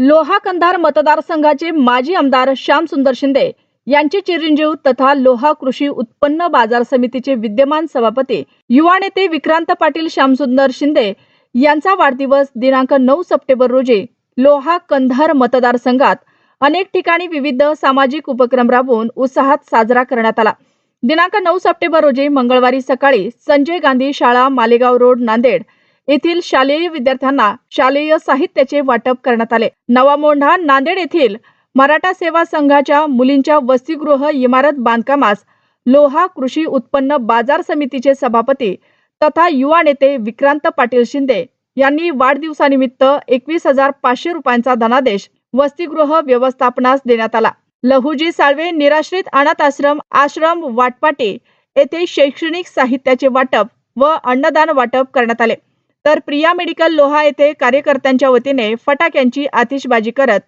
लोहा कंधार मतदारसंघाचे माजी आमदार श्यामसुंदर शिंदे यांचे चिरंजीव तथा लोहा कृषी उत्पन्न बाजार समितीचे विद्यमान सभापती युवा नेते विक्रांत पाटील श्यामसुंदर शिंदे यांचा वाढदिवस दिनांक नऊ सप्टेंबर रोजी लोहा कंधार मतदारसंघात अनेक ठिकाणी विविध सामाजिक उपक्रम राबवून उत्साहात साजरा करण्यात आला. दिनांक नऊ सप्टेंबर रोजी मंगळवारी सकाळी संजय गांधी शाळा मालेगाव रोड नांदेड येथील शालेय विद्यार्थ्यांना शालेय साहित्याचे वाटप करण्यात आले. नवा मोंढा नांदेड येथील मराठा सेवा संघाच्या मुलींच्या वसतिगृह इमारत बांधकामास लोहा कृषी उत्पन्न बाजार समितीचे सभापती तथा युवा नेते विक्रांत पाटील शिंदे यांनी वाढदिवसानिमित्त एकवीस हजार पाचशे रुपयांचा धनादेश वसतिगृह व्यवस्थापनास देण्यात आला. लहुजी साळवे निराश्रित अनाथ आश्रम आश्रम वाटपाटी येथे शैक्षणिक साहित्याचे वाटप व अन्नदान वाटप करण्यात आले. तर प्रिया मेडिकल लोहा येथे कार्यकर्त्यांच्या वतीने फटाक्यांची आतिषबाजी करत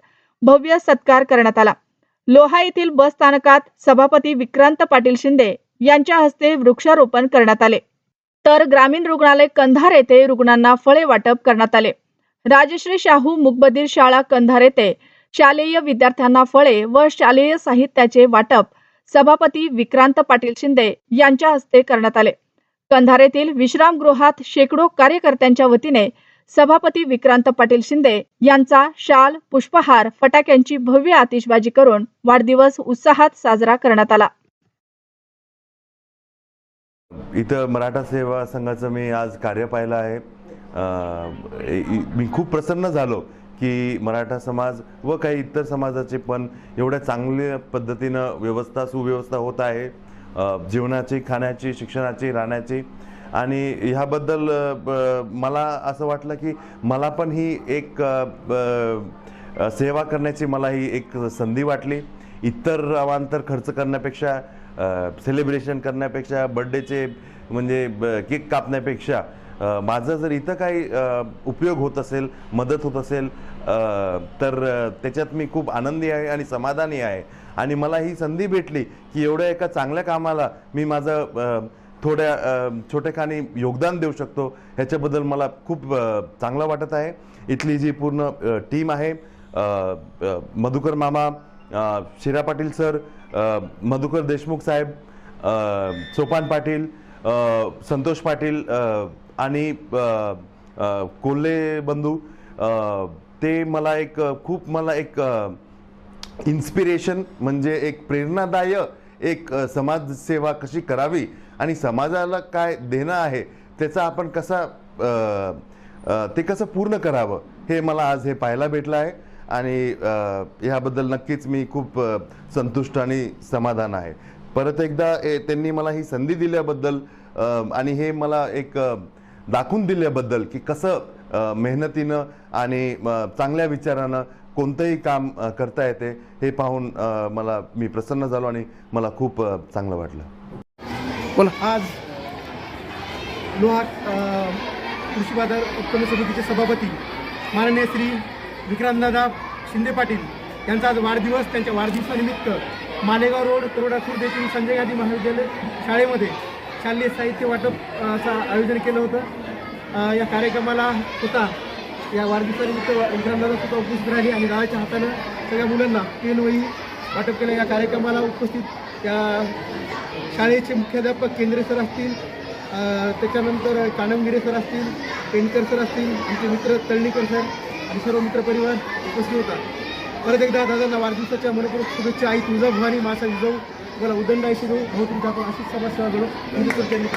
भव्य सत्कार करण्यात आला. लोहा येथील बस स्थानकात सभापती विक्रांत पाटील शिंदे यांच्या हस्ते वृक्षारोपण करण्यात आले. तर ग्रामीण रुग्णालय कंधार येथे रुग्णांना फळे वाटप करण्यात आले. राजश्री शाहू मुकबधीर शाळा कंधार येथे शालेय विद्यार्थ्यांना फळे व शालेय साहित्याचे वाटप सभापती विक्रांत पाटील शिंदे यांच्या हस्ते करण्यात आले. कंधारेतील विश्रामगृहात शेकडो कार्यकर्त्यांच्या वतीने सभापती विक्रांत पाटील शिंदे यांचा शाल पुष्पहार फटाक्यांची भव्य आतिषबाजी करून वाढदिवस उत्साहात साजरा करण्यात आला. इथं मराठा सेवा संघाचं मी आज कार्य पाहिलं आहे. अं, मी खूप प्रसन्न झालो की मराठा समाज व काही इतर समाजाचे पण एवढ्या चांगल्या पद्धतीनं व्यवस्था सुव्यवस्था होत आहे. जेवणाची खाण्याची शिक्षणाची राहण्याची. आणि ह्याबद्दल ब- मला असं वाटलं की मला पण ही एक सेवा करण्याची मला ही एक संधी वाटली. इतर अवांतर खर्च करण्यापेक्षा सेलिब्रेशन करण्यापेक्षा बड्डेचे म्हणजे ब- केक कापण्यापेक्षा माझं जर इथं काही उपयोग होत असेल मदत होत असेल तर त्याच्यात मी खूप आनंदी आहे आणि समाधानी आहे. आणि मला ही संधी भेटली की एवढ्या एका चांगल्या कामाला मी माझं थोड्या छोट्याखानी छोटेखानी योगदान देऊ शकतो. ह्याच्याबद्दल मला खूप चांगलं वाटत आहे. इथली जी पूर्ण टीम आहे मधुकर मामा शिरा पाटील सर मधुकर देशमुख साहेब सोपान पाटील संतोष पाटील आणि कोल्हे बंधू ते मला एक खूप मला एक इन्स्पिरेशन म्हणजे एक प्रेरणादाय एक समाजसेवा कशी करावी आणि समाजाला काय देणं आहे त्याचा आपण कसा ते कसं पूर्ण करावं हे मला आज हे पाहायला भेटलं आहे. आणि ह्याबद्दल नक्कीच मी खूप संतुष्ट आणि समाधान आहे. परत एकदा ए, त्यांनी मला ही संधी दिल्याबद्दल आणि हे मला एक दाखवून दिल्याबद्दल की कसं मेहनतीनं आणि चांगल्या विचारानं कोणतंही काम करता येते हे पाहून मला मी प्रसन्न झालो आणि मला खूप चांगलं वाटलं. आज लोहा कृषी बाजार उत्पन्न समितीचे सभापती माननीय श्री विक्रांतदादा शिंदे पाटील यांचा आज वाढदिवस त्यांच्या वाढदिवसानिमित्त मालेगाव रोड तरोडाखुर्द येथील संजय गांधी महाविद्यालय शाळेमध्ये शालेय साहित्य वाटप अ, चं आयोजन केलं होतं. या कार्यक्रमाला होता या वाढदिवसानिमित्त विक्रांतदादा सुद्धा उपस्थित राहिली आणि गावाच्या हातानं सगळ्या मुलांना पेन वही वाटप केलं. या कार्यक्रमाला उपस्थित या शाळेचे मुख्याध्यापक केंद्रे सर असतील त्याच्यानंतर कानमगिरे सर असतील पेंडकर सर असतील आमचे मित्र तळणीकर सर आणि सर्व मित्रपरिवार उपस्थित होता. परत एकदा दादांना वाढदिवसाच्या मनपूर्वक शुभेच्छा. आई तुळजाभवानी मासा विजव तुम्हाला उदंड आयुष्य देऊ. भाऊ तुमच्या आपण अशीच समाजसेवा घडू हिंदुत्व त्यांनी